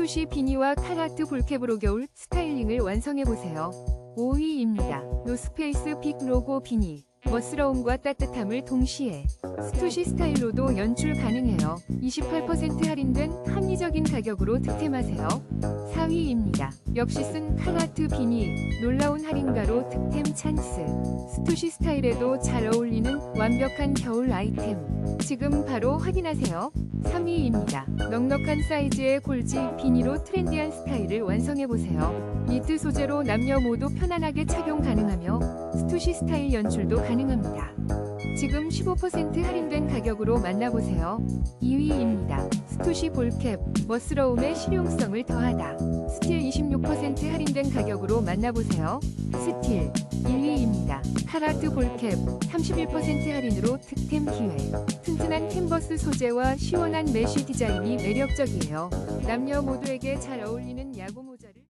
스투시 비니와 카라트 볼캡으로 겨울 스타일링을 완성해보세요. 5위입니다. 노스페이스 빅 로고 비니. 멋스러움과 따뜻함을 동시에 스투시 스타일로도 연출 가능해요. 28% 할인된 합리적인 가격으로 득템하세요. 4위입니다. 역시 쓴 카라트 비니. 놀라운 할인가로 득템 찬스. 스투시 스타일에도 잘 어울리는 완벽한 겨울 아이템. 지금 바로 확인하세요. 3위입니다. 넉넉한 사이즈의 골지 비니로 트렌디한 스타일을 완성해보세요. 니트 소재로 남녀 모두 편안하게 착용 가능하며 스투시 스타일 연출도 가능합니다. 지금 15% 할인된 가격으로 만나보세요. 2위입니다. 스투시 볼캡, 멋스러움의 실용성을 더하다. 스틸 26% 할인된 가격으로 만나보세요. 스틸 1위입니다. 카라트 볼캡 31% 할인으로 득템 기회. 튼튼한 캔버스 소재와 시원한 메쉬 디자인이 매력적이에요. 남녀 모두에게 잘 어울리는 야구 모자를